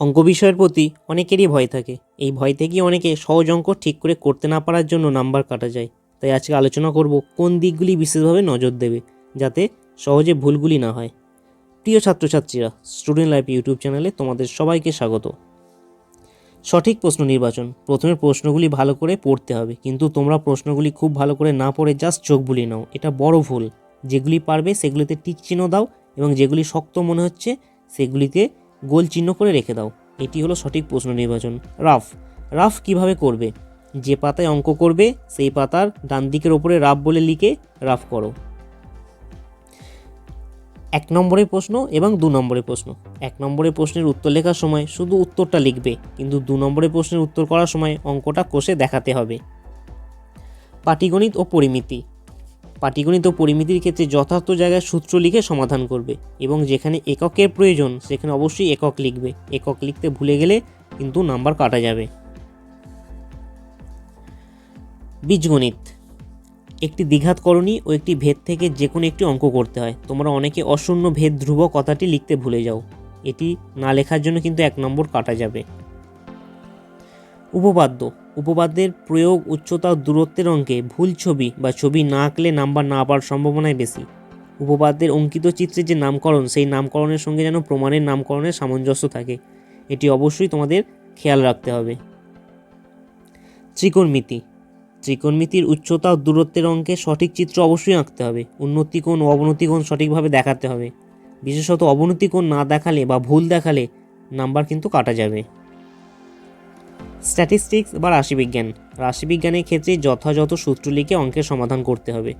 অঙ্ক বিষয়ের প্রতি অনেকেরই ভয় থাকে। এই ভয় থেকেই অনেকে সহজ অঙ্ক ঠিক করে করতে না পারার জন্য নাম্বার কাটা যায়। তাই আজকে আলোচনা করব কোন দিকগুলি বিশেষভাবে নজর দেবে, যাতে সহজে ভুলগুলি না হয়। প্রিয় ছাত্রছাত্রীরা স্টুডেন্ট লাইফ ইউটিউব চ্যানেলে তোমাদের সবাইকে স্বাগত। সঠিক প্রশ্ন নির্বাচন। প্রথমে প্রশ্নগুলি ভালো করে পড়তে হবে, কিন্তু তোমরা প্রশ্নগুলি খুব ভালো করে না পড়ে জাস্ট চোখ বুলি নাও। এটা বড় ভুল। যেগুলি পারবে সেগুলিতে টিক চিহ্ন দাও এবং যেগুলি শক্ত মনে হচ্ছে সেগুলিতে গোল চিহ্ন করে রেখে দাও। এটি হলো সঠিক প্রশ্ন নির্বাচন। রাফ রাফ কীভাবে করবে? যে পাতায় অঙ্ক করবে, সেই পাতার ডান দিকের ওপরে রাফ বলে লিখে রাফ করো। এক নম্বরের প্রশ্ন এবং দু নম্বরের প্রশ্ন। এক নম্বরের প্রশ্নের উত্তর লেখার সময় শুধু উত্তরটা লিখবে, কিন্তু দু নম্বরের প্রশ্নের উত্তর করার সময় অঙ্কটা কষে দেখাতে হবে। পাটিগণিত ও পরিমিতি। পাটিগণিত পরিমিতির ক্ষেত্রে যথার্থ জায়গায় সূত্র লিখে সমাধান করবে এবং যেখানে এককের প্রয়োজন, সেখানে অবশ্যই একক লিখবে। একক লিখতে ভুলে গেলে কিন্তু নাম্বার কাটা যাবে। বীজগণিত। একটি দ্বিঘাত করণী ও একটি ভেদ থেকে যে কোনো একটি অঙ্ক করতে হয়। তোমরা অনেকে অশূন্য ভেদ ধ্রুব কথাটি লিখতে ভুলে যাও। এটি না লেখার জন্য কিন্তু এক নম্বর কাটা যাবে। উপপাদ্য। উপপাদ্যের প্রয়োগ উচ্চতা ও দূরত্বের অঙ্কে ভুল ছবি বা ছবি না আঁকলে নাম্বার না পাওয়ার সম্ভাবনাই বেশি। উপপাদ্যের অঙ্কিত চিত্রের যে নামকরণ, সেই নামকরণের সঙ্গে যেন প্রমাণের নামকরণের সামঞ্জস্য থাকে। এটি অবশ্যই তোমাদের খেয়াল রাখতে হবে। ত্রিকোণমিতি। ত্রিকোণমিতির উচ্চতা ও দূরত্বের অঙ্কে সঠিক চিত্র অবশ্যই আঁকতে হবে। উন্নতি কোণ ও অবনতি কোণ সঠিকভাবে দেখাতে হবে। বিশেষত অবনতি কোণ না দেখালে বা ভুল দেখালে নাম্বার কিন্তু কাটা যাবে। স্ট্যাটিস্টিক্স বা রাশিবিজ্ঞান। রাশিবিজ্ঞানের ক্ষেত্রে যথাযথ সূত্র লিখে অঙ্কের সমাধান করতে হবে।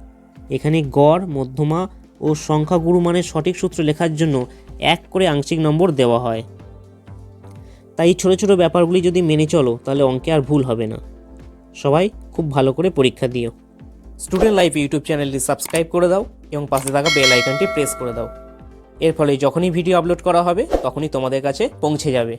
এখানে গড়, মধ্যমা ও সংখ্যাগুরু মানের সঠিক সূত্র লেখার জন্য এক করে আংশিক নম্বর দেওয়া হয়। তাই ছোটো ছোটো ব্যাপারগুলি যদি মেনে চলো, তাহলে অঙ্কে আর ভুল হবে না। সবাই খুব ভালো করে পরীক্ষা দিও। স্টুডেন্ট লাইফ ইউটিউব চ্যানেলটি সাবস্ক্রাইব করে দাও এবং পাশে থাকা বেল আইকনটি প্রেস করে দাও। এর ফলে যখনই ভিডিও আপলোড করা হবে, তখনই তোমাদের কাছে পৌঁছে যাবে।